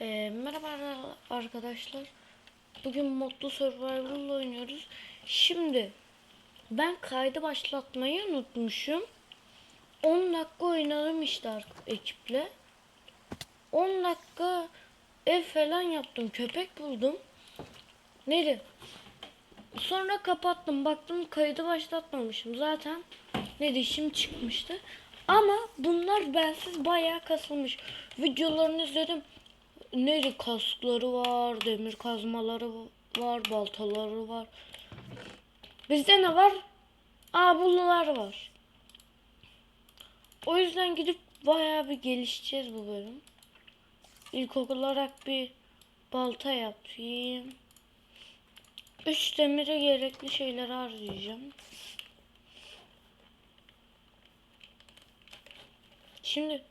Ee, merhaba arkadaşlar. Bugün modlu survival oynuyoruz. Şimdi ben kaydı başlatmayı unutmuşum. 10 dakika oynadım işte ekiple. 10 dakika ev falan yaptım. Köpek buldum. Neydi? Sonra kapattım. Baktım kaydı başlatmamışım. Zaten ne dişim çıkmıştı. Ama bunlar bensiz bayağı kasılmış. Videolarını izledim. Neydi kaskları var, demir kazmaları var, baltaları var. Bizde ne var? Aa bulular var. O yüzden gidip bayağı bir gelişeceğiz bu bölüm. İlk olarak bir balta yapayım. Üç demire gerekli şeyleri harcayacağım. Şimdi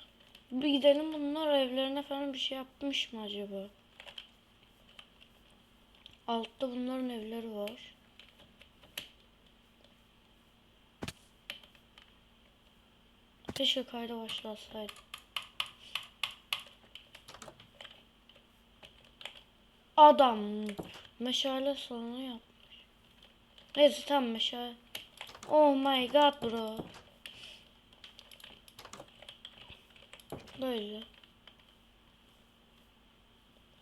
bir gidelim bunlar evlerine falan bir şey yapmış mı acaba? Altta bunların evleri var. Keşke kayda başlasaydım. Adam meşale salonu yapmış. Neyse tam meşale. Oh my god bro. Böyle.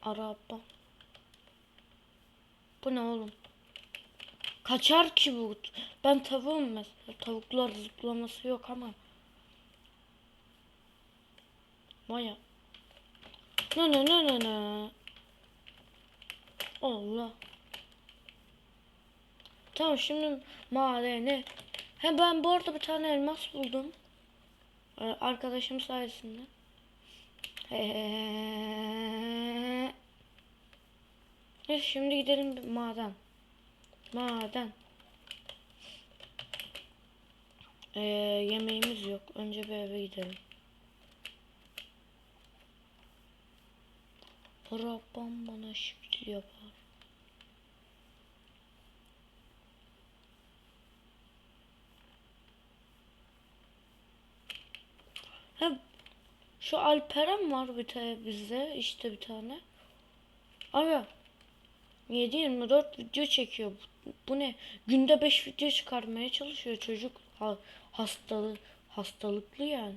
Araba. Bu ne oğlum? Kaçar ki bu. Ben tavuğum mesela. Tavuklar zıplaması yok ama. Maya. Ne ne ne ne ne. Allah. Tamam şimdi madeni. He ben bu arada bir tane elmas buldum. Ee, Arkadaşım sayesinde. Neyse şimdi gidelim maden. Maden. Ee, yemeğimiz yok. Önce bir eve gidelim. Rabbam bana şükür yapar. Ha, şu Alperen var bir tane bizde işte bir tane. Abi 7-24 video çekiyor. Bu, bu ne? Günde 5 video çıkarmaya çalışıyor çocuk. Ha, hastalı hastalıklı yani.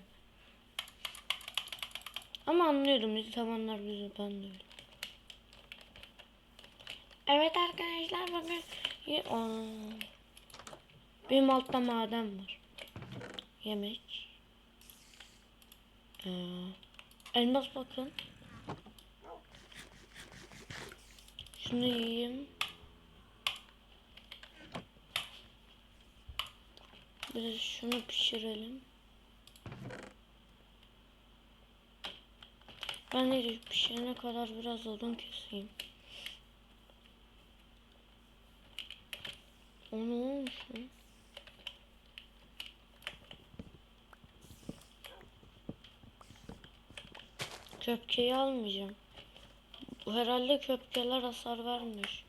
Ama anlıyorum bizi zamanlar bizi ben de öyle. Evet arkadaşlar bakın. Aa, Benim altta maden var. Yemek. Ee, elmas bakın. Şunu yiyeyim. Bir de şunu pişirelim. Ben de pişirene kadar biraz odun keseyim. O ne? Köpkeyi almayacağım. Bu herhalde köpkeler hasar vermiyor.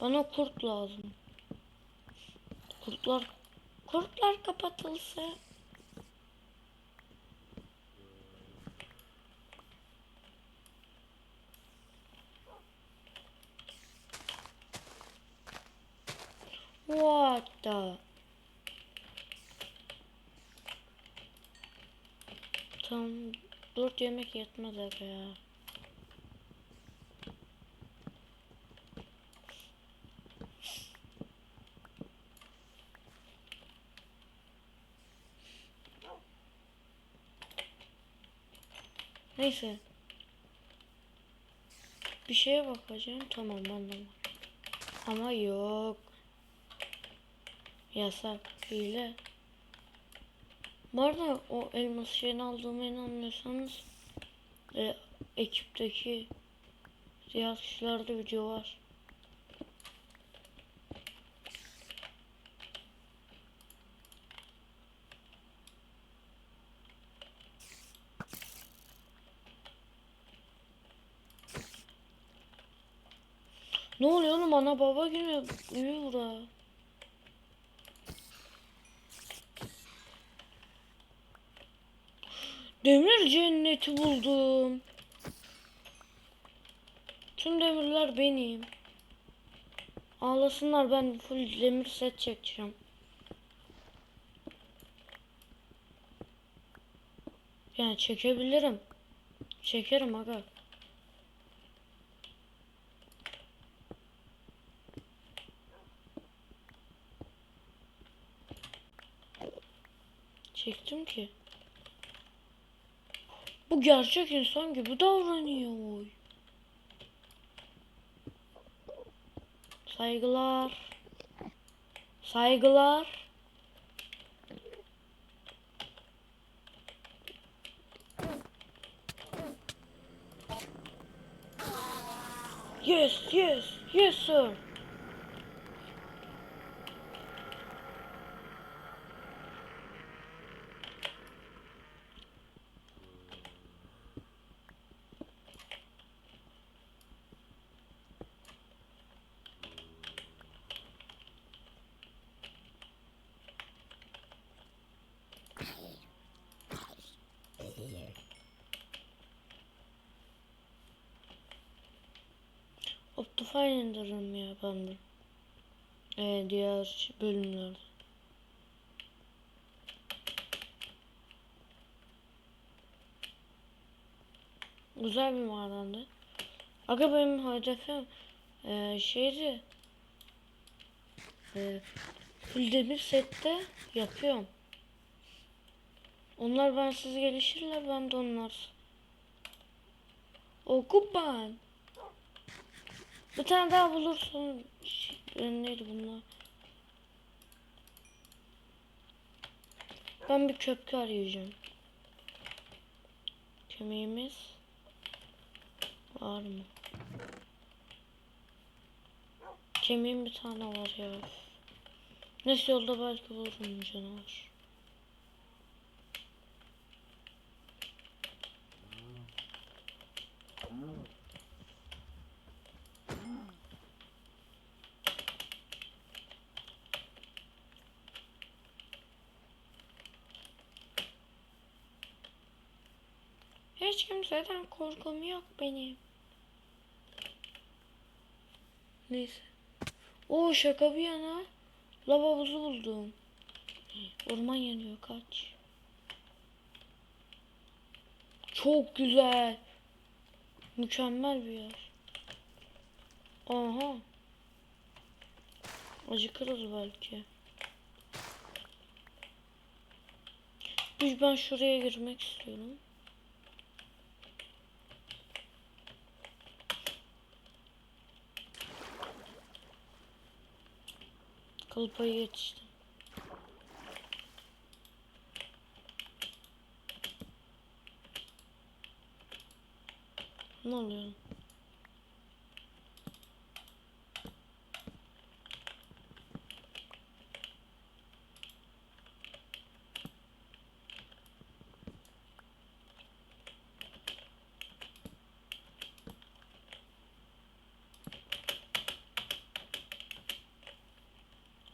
Bana kurt lazım. Kurtlar kurtlar kapatılsa. What the? Tam dört yemek yetmez aga ya. Neyse. Bir şeye bakacağım. Tamam anladım. Ama yok. Yasak. Hile. Bu arada o elmas şeyini aldığıma inanmıyorsanız e, ekipteki diğer kişilerde video var. Ne oluyor oğlum ana baba günü uyuyor burada. Demir cenneti buldum. Tüm demirler benim. Ağlasınlar ben full demir set çekeceğim. Yani çekebilirim. Çekerim aga. Çektim ki. Bu gerçek insan gibi davranıyor. Saygılar. Saygılar. Yes, yes, yes sir. Optifine indiririm ya ben de. Ee, diğer bölümlerde. Güzel bir madendi. Aga benim hedefim ee, şeydi. Ee, full demir sette yapıyorum. Onlar bensiz gelişirler ben de onlar. Okupan. Bir tane daha bulursun. Şey, neydi bunlar? Ben bir köpke arayacağım. Kemiğimiz var mı? Kemiğim bir tane var ya. Neyse yolda belki bulurum canavar. Kimseden korkum yok benim. Neyse. O şaka bir yana. Lava buzu buldum. Orman yanıyor kaç. Çok güzel. Mükemmel bir yer. Aha. Acıkırız belki. Biz ben şuraya girmek istiyorum. Kalıpayı yetiştim. Ne oluyor?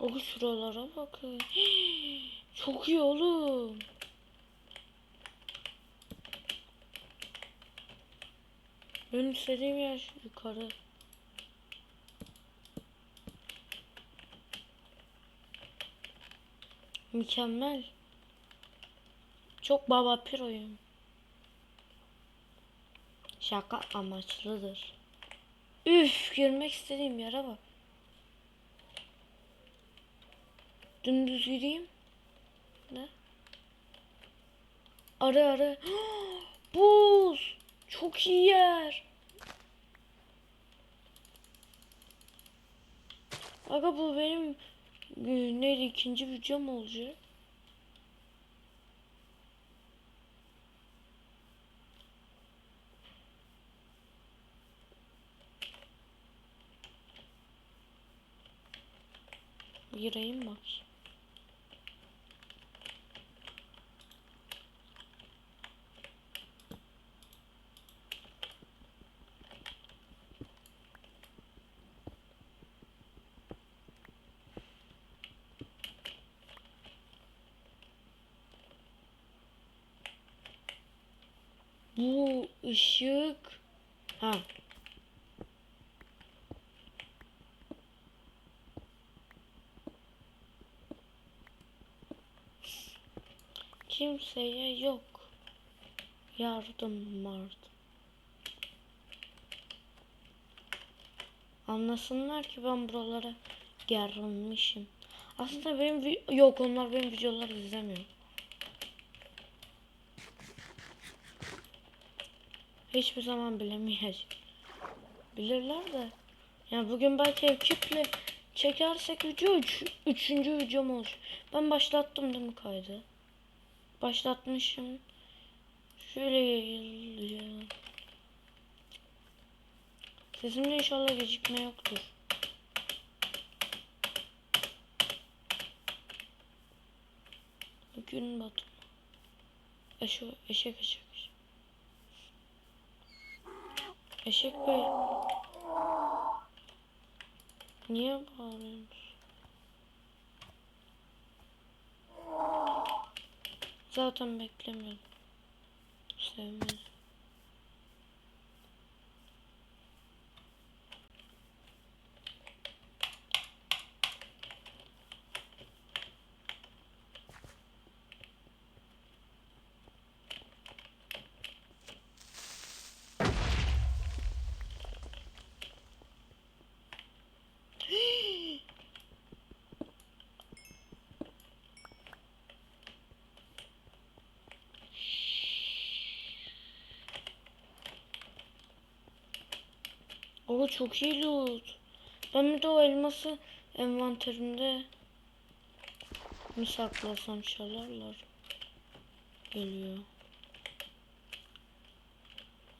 O şuralara bakın. Çok iyi oğlum. Benim istediğim yer yukarı. Mükemmel. Çok baba piroyum. Şaka amaçlıdır. Üf girmek istediğim yere bak. Dümdüz gideyim. Ne? Ara ara. Buz. Çok iyi yer. Aga bu benim e, neydi ikinci videom olacak. Gireyim bak. Bu ışık ha kimseye yok. Yardım vardı. Anlasınlar ki ben buralara gelmişim. Aslında benim yok onlar benim videoları izlemiyor. Hiçbir zaman bilemeyecek. Bilirler de. Yani bugün belki ekiple çekersek video üç, üçüncü videom olur. Ben başlattım değil mi kaydı? Başlatmışım. Şöyle yayılıyor. Sesimde inşallah gecikme yoktur. Gün batımı. Eşek, eşek, eşek. eşek. Eşek bey. Niye bağırıyorsunuz? Zaten beklemiyordum. Sevmedim. O çok iyi loot. Ben bir de o elması envanterimde mi saklasam çalarlar. Geliyor.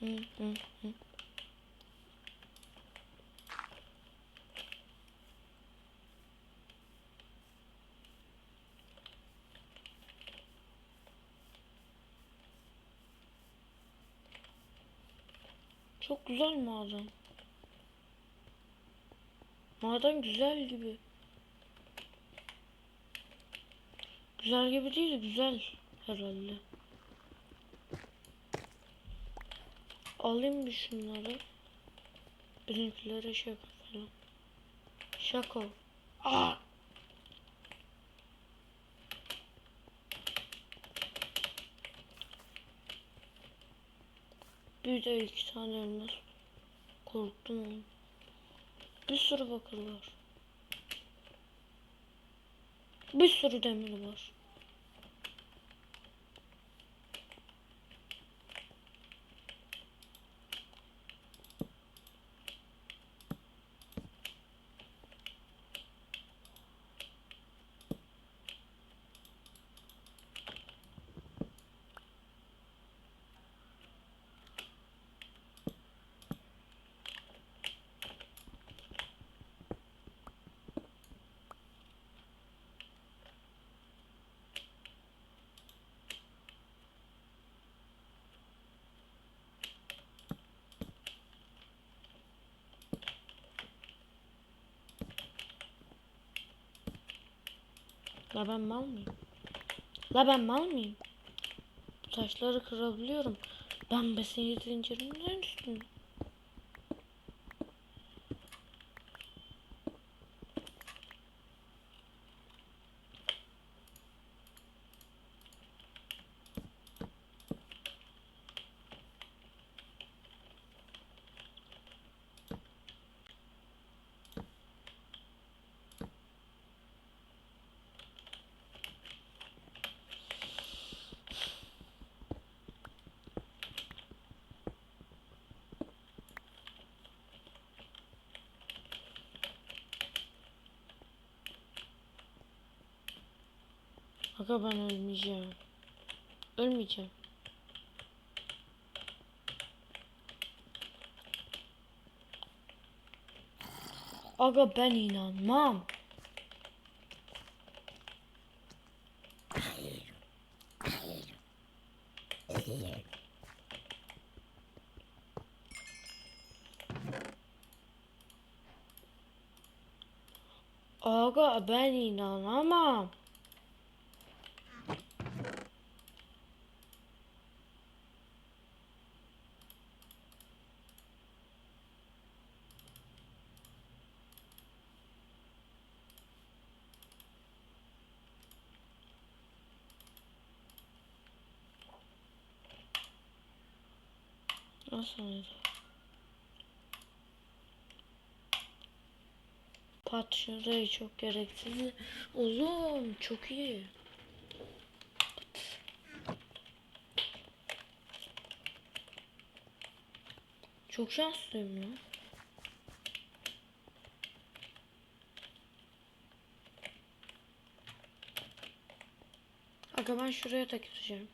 Hı hı hı. Çok güzel maden. Maden güzel gibi. Güzel gibi değil, güzel herhalde. Alayım bir şunları. Bizimkilere şaka falan. Şaka. Aa! Bir de iki tane elmas. Korktum oğlum. Bir sürü bakır. Bir sürü demir var. La ben mal mıyım? La ben mal mıyım? Taşları kırabiliyorum. Ben besin zincirimden üstünde. Aga ben ölmeyeceğim. Ölmeyeceğim. Aga ben inanmam. Aga ben inanamam. Nasıl şurayı çok gereksiz. Oğlum çok iyi. Çok şanslıyım ya. Aga ben şuraya da gideceğim.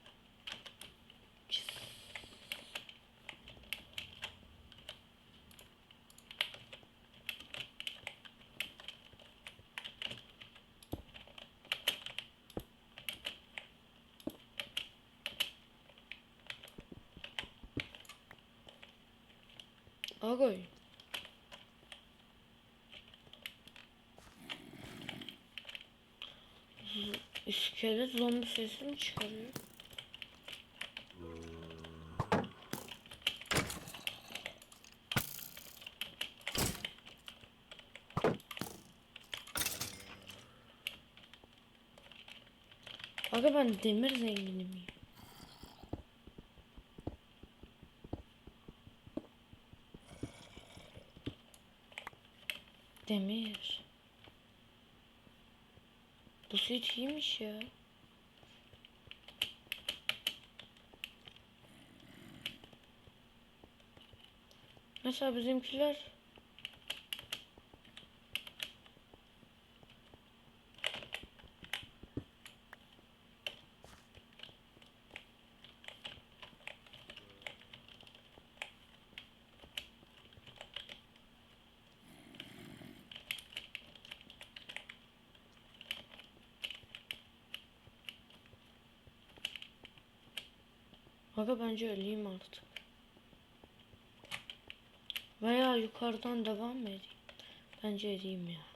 Aga. Z- İskelet zombi sesi mi çıkarıyor? Aga ben demir zenginim Demir. Bu süt iyiymiş ya. Mesela bizimkiler Aga bence öleyim artık. Veya yukarıdan devam edeyim? Bence edeyim ya.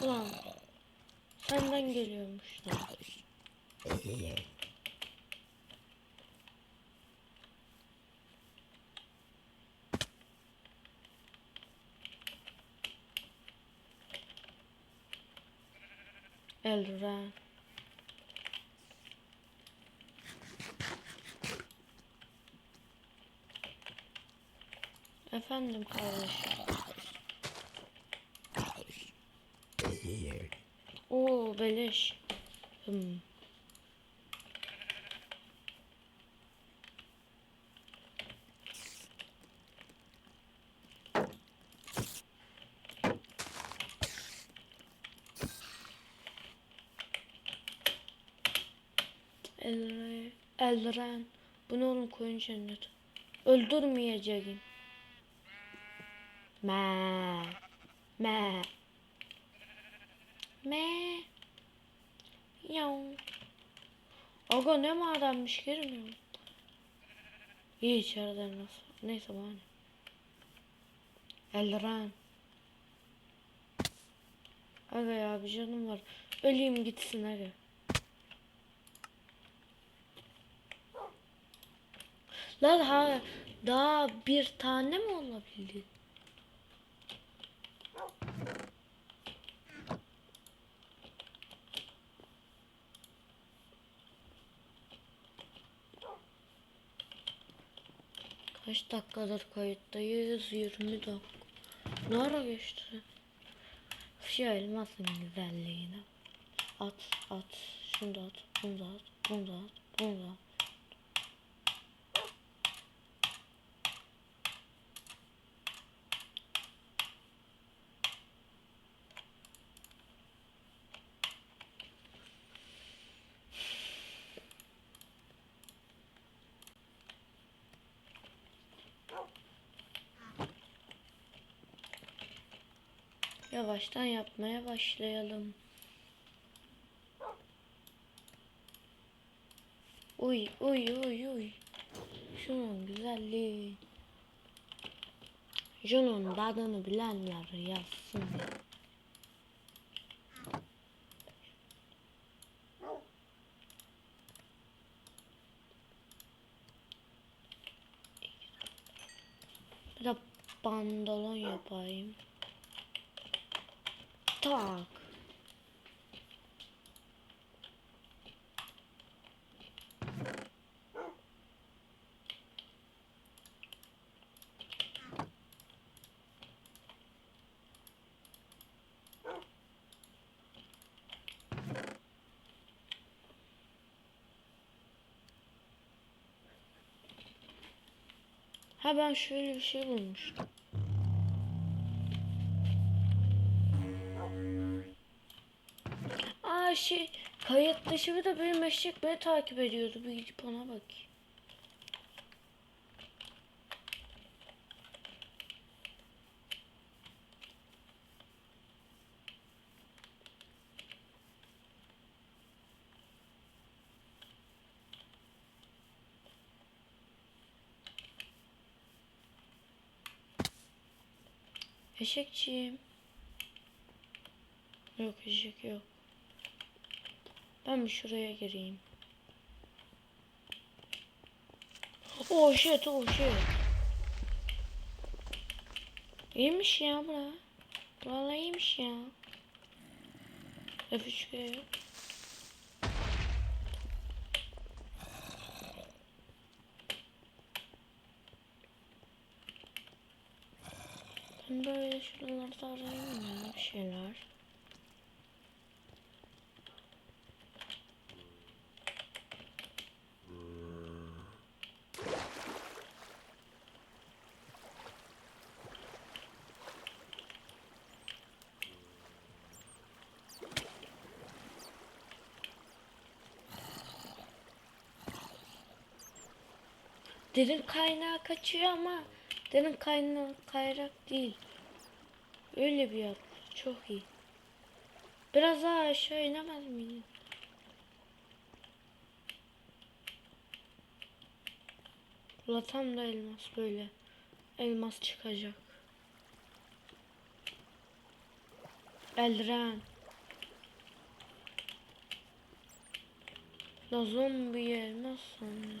Ulan senden geliyormuş. Elren. Efendim kardeşim. Oo beleş. Hmm. Elren. Elren. Bu oğlum koyun cennet. Öldürmeyeceğim. Me. Me. Me. Yav. Aga ne madenmiş girmiyorum. İyi içeriden nasıl. Neyse bana. ne. Elren. Aga ya bir canım var. Öleyim gitsin aga. Lan ha daha bir tane mi olabildi? Kaç dakikadır kayıttayız? 20 dakika. Ne ara geçti? Şu elmasın güzelliğine. At, at. Şunu da at, bunu da at, bunu da at, bunu da at. yavaştan yapmaya başlayalım. Uy uy uy uy. Şunun güzelliği. Şunun tadını bilenler yazsın. Bir de bandolon yapayım. Tak. Ha ben şöyle bir şey bulmuştum. Şey kayıt dışı de benim eşek beni takip ediyordu. Bir gidip ona bakayım. Eşekçiyim. Yok eşek yok. Ben bir şuraya gireyim. Oh shit oh shit. İyiymiş ya bura. Vallahi iyiymiş ya. F3G yok. Ben böyle şuralarda arayayım ya bir şeyler. Derin kaynağı kaçıyor ama derin kaynağı kayrak değil. Öyle bir yer. Çok iyi. Biraz daha aşağı inemez miyim? Ula da elmas böyle. Elmas çıkacak. Eldiren. La zombi elmas sandım.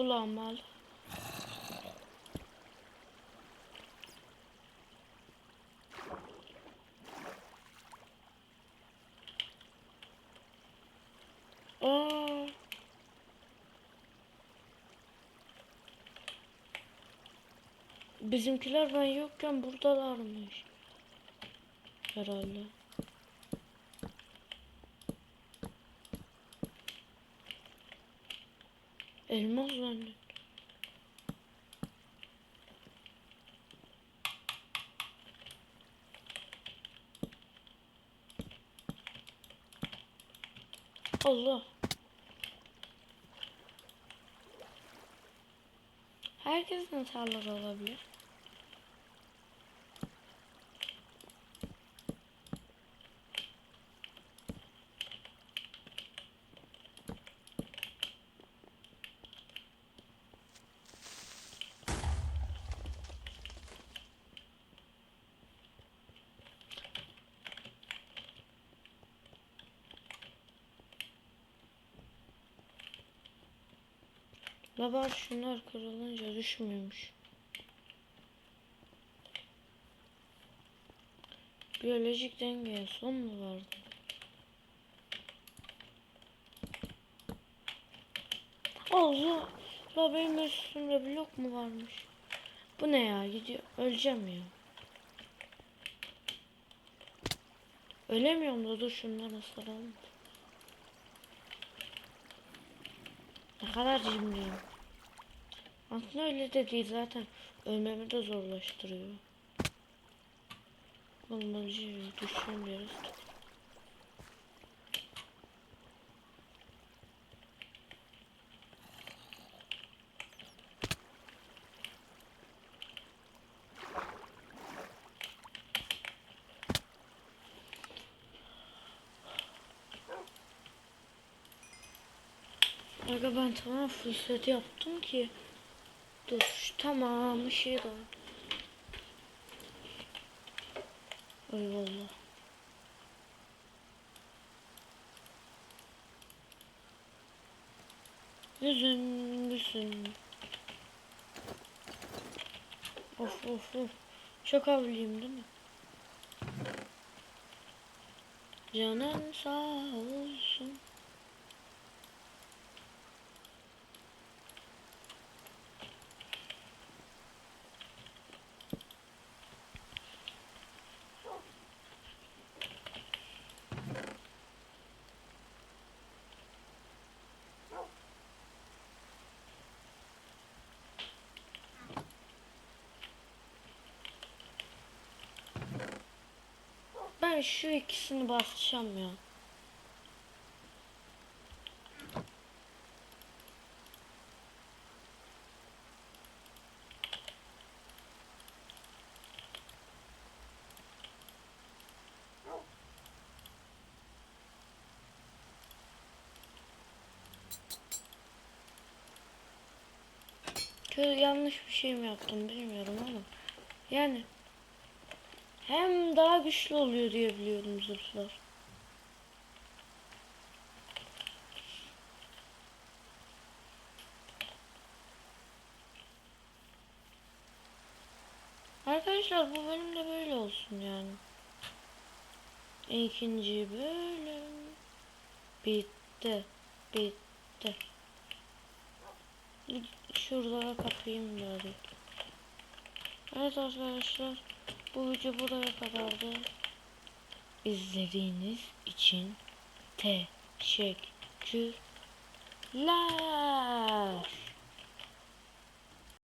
Ulan mal. Bizimkiler ben yokken buradalarmış. Herhalde. Elmas zannettim. Allah. Herkesin hataları olabilir. La bak şunlar kırılınca düşmüyormuş. Biyolojik dengeye son mu vardı? Allah! La benim üstümde blok mu varmış? Bu ne ya? Gidiyor. Öleceğim ya. Ölemiyorum da dur şunları saralım. Ne kadar cimriyim. Aslında öyle de değil zaten. Ölmemi de zorlaştırıyor. Olmacı düşünüyoruz. Aga ben tamam set yaptım ki. Dur tamam şey da. Eyvallah. Üzülmüşsün. Of of of. Çok havlıyım değil mi? Canın sağ olsun. Ben şu ikisini basacağım ya. Yanlış bir şey mi yaptım bilmiyorum ama yani hem daha güçlü oluyor diye biliyorum zırhlar. Arkadaşlar bu bölüm de böyle olsun yani. İkinci bölüm bitti. Bitti. Şurada kapayım bari. Evet arkadaşlar bu video buraya kadardı. İzlediğiniz için teşekkürler.